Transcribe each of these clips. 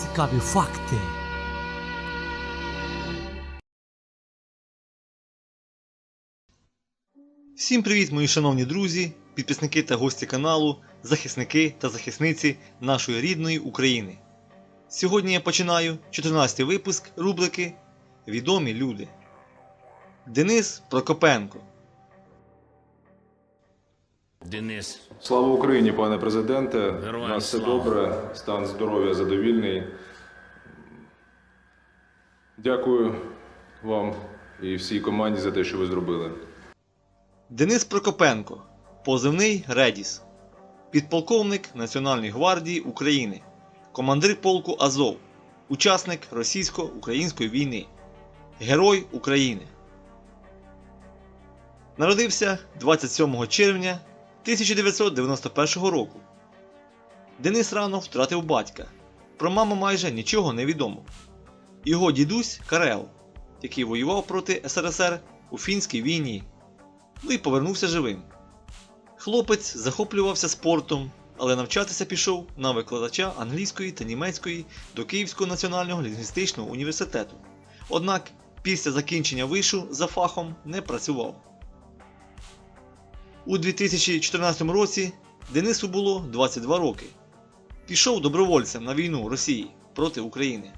Цікаві факти. Всім привіт, мої шановні друзі, підписники та гості каналу, захисники та захисниці нашої рідної України. Сьогодні я починаю 14 випуск рубрики Відомі люди. Денис Прокопенко. Денис, Слава Україні, пане президенте. Героям У нас все слава. добре, стан здоров'я задовільний. Дякую вам і всій команді за те, що ви зробили. Денис Прокопенко, позивний Редіс, підполковник Національної гвардії України, командир полку Азов, учасник російсько-української війни, Герой України. Народився 27 червня 1991 року. Денис рано втратив батька. Про маму майже нічого не відомо. Його дідусь Карел, який воював проти СРСР у фінській війні ну і повернувся живим. Хлопець захоплювався спортом, але навчатися пішов на викладача англійської та німецької до Київського національного лінгвістичного університету. Однак після закінчення вишу за фахом не працював. У 2014 році Денису було 22 роки. Пішов добровольцем на війну Росії проти України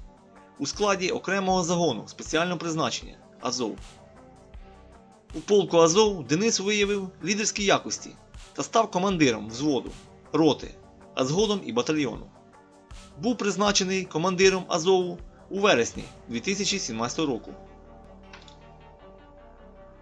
у складі окремого загону спеціального призначення Азов. У полку Азов Денис виявив лідерські якості та став командиром взводу, роти, а згодом і батальйону. Був призначений командиром Азову у вересні 2017 року.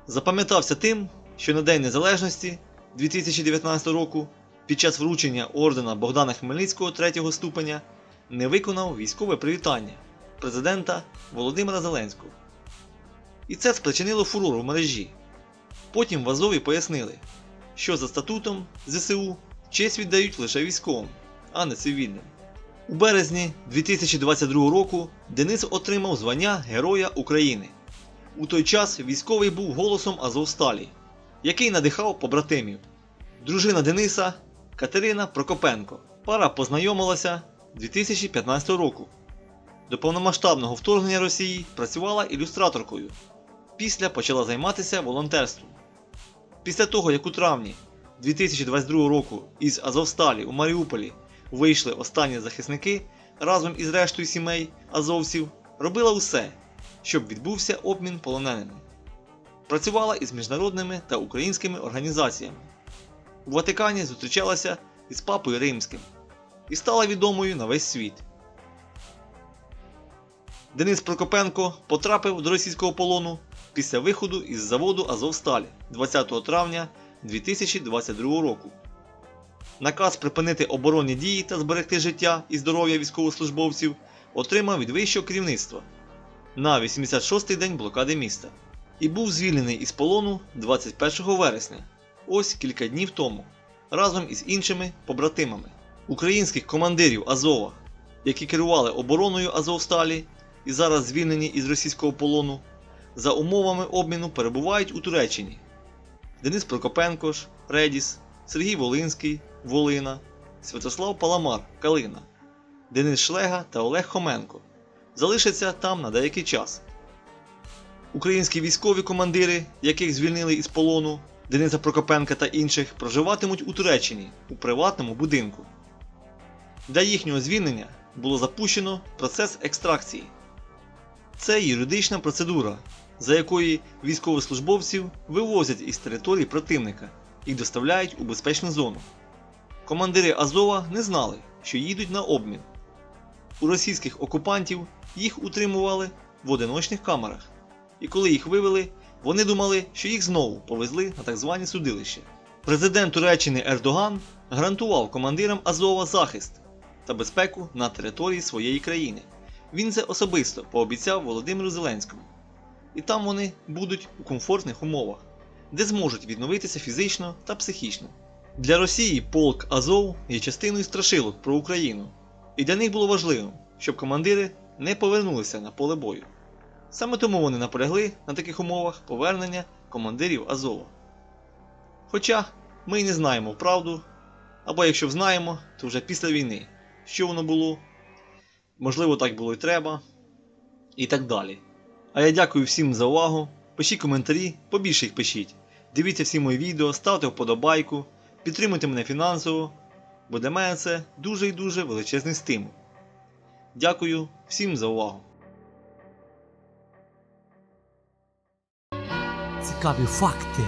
Запам'ятався тим, що на День Незалежності 2019 року під час вручення ордена Богдана Хмельницького 3 ступеня не виконав військове привітання президента Володимира Зеленського. І це спричинило фурор у мережі. Потім в Азові пояснили, що за статутом ЗСУ честь віддають лише військовим, а не цивільним. У березні 2022 року Денис отримав звання Героя України. У той час військовий був голосом Азовсталі, який надихав побратимів. Дружина Дениса Катерина Прокопенко. Пара познайомилася 2015 року. До повномасштабного вторгнення Росії працювала ілюстраторкою. Після почала займатися волонтерством. Після того, як у травні 2022 року із Азовсталі у Маріуполі вийшли останні захисники разом із рештою сімей азовців, робила усе, щоб відбувся обмін полоненими. Працювала із міжнародними та українськими організаціями. У Ватикані зустрічалася із Папою Римським і стала відомою на весь світ. Денис Прокопенко потрапив до російського полону після виходу із заводу Азовсталі 20 травня 2022 року. Наказ припинити оборонні дії та зберегти життя і здоров'я військовослужбовців отримав від вищого керівництва на 86-й день блокади міста і був звільнений із полону 21 вересня, ось кілька днів тому, разом із іншими побратимами українських командирів Азова, які керували обороною Азовсталі і зараз звільнені із російського полону, за умовами обміну перебувають у Туреччині. Денис Прокопенко, Редіс, Сергій Волинський, Волина, Святослав Паламар, Калина, Денис Шлега та Олег Хоменко залишаться там на деякий час. Українські військові командири, яких звільнили із полону Дениса Прокопенка та інших, проживатимуть у Туреччині у приватному будинку. Для їхнього звільнення було запущено процес екстракції. Це юридична процедура, за якою військовослужбовців вивозять із території противника і доставляють у безпечну зону. Командири Азова не знали, що їдуть на обмін. У російських окупантів їх утримували в одиночних камерах, і коли їх вивели, вони думали, що їх знову повезли на так звані судилища. Президент Туреччини Ердоган гарантував командирам Азова захист та безпеку на території своєї країни. Він це особисто пообіцяв Володимиру Зеленському. І там вони будуть у комфортних умовах, де зможуть відновитися фізично та психічно. Для Росії полк Азов є частиною страшилок про Україну, і для них було важливим, щоб командири не повернулися на поле бою. Саме тому вони наполягли на таких умовах повернення командирів Азова. Хоча ми й не знаємо правду, або якщо знаємо, то вже після війни, що воно було. Можливо, так було і треба. І так далі. А я дякую всім за увагу. Пишіть коментарі, побільше їх пишіть. Дивіться всі мої відео, ставте вподобайку, підтримуйте мене фінансово, бо для мене це дуже і дуже величезний стимул. Дякую всім за увагу. Цікаві факти.